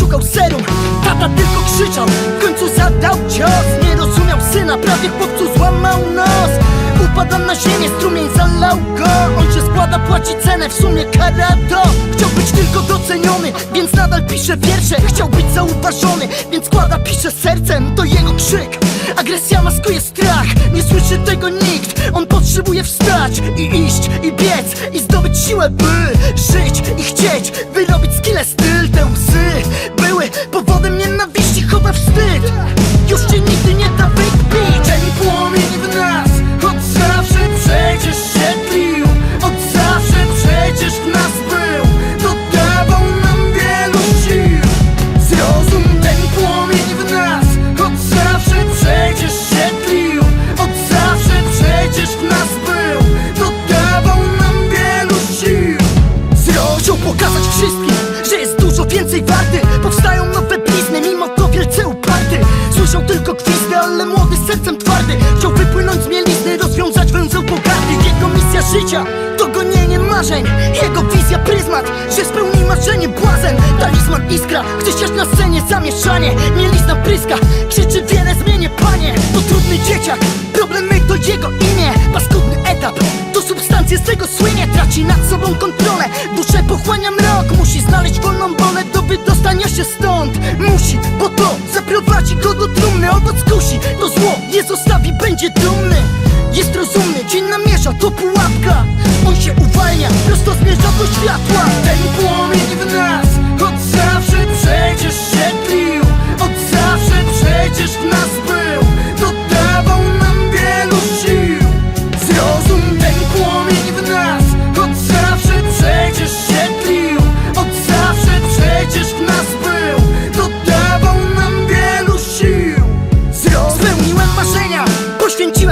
szukał serum Tata tylko krzyczał, w końcu zadał cios Nie rozumiał syna, prawie chłopcu złamał nos. Upadam na ziemię, strumień zalał go. On się składa, płaci cenę, w sumie kara to. Chciał być tylko doceniony, więc nadal pisze wiersze. Chciał być zauważony, więc składa, pisze sercem. To jego krzyk, agresja maskuje strach. Nie słyszy tego nikt, on potrzebuje wstać I iść, i biec, i zdobyć siłę by Żyć i chcieć, wyrobić skille styl pokazać wszystkim, że jest dużo więcej warty. Powstają nowe blizny, mimo to wielce uparty Słyszał tylko gwizdy, ale młody sercem twardy. Chciał wypłynąć z mielizny, rozwiązać węzeł pogardy Jego misja życia to gonienie marzeń. Jego wizja pryzmat, że spełni marzenie błazen. Talizman iskra, chce siać na scenie zamieszanie. Mielizna pryska, krzyczy wiele zmienię panie. To trudny dzieciak, problemy to jego imię. Paskudny etap, to substancje z tego słynie. Traci nad sobą kontrolę, duszę pochłania mrok Musi znaleźć wolną wolę do wydostania się stąd. Musi, bo to zaprowadzi go do trumny Owoc kusi, to zło nie zostawi, będzie dumny. Jest rozumny, dzień namierza, to pułapka. On się uwalnia, prosto zmierza do światła. Ten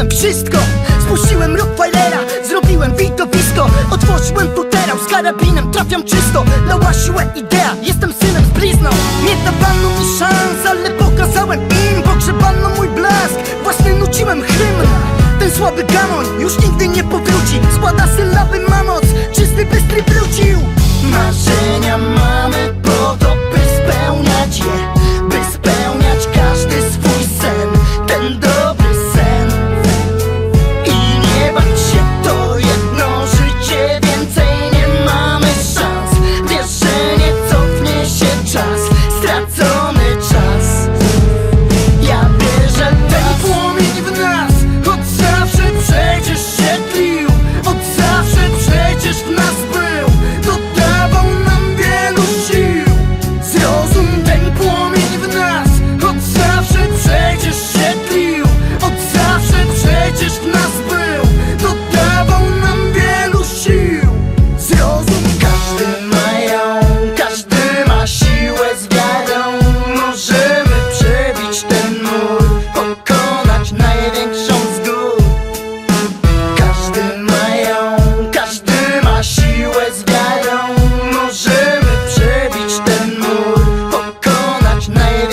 wszystko say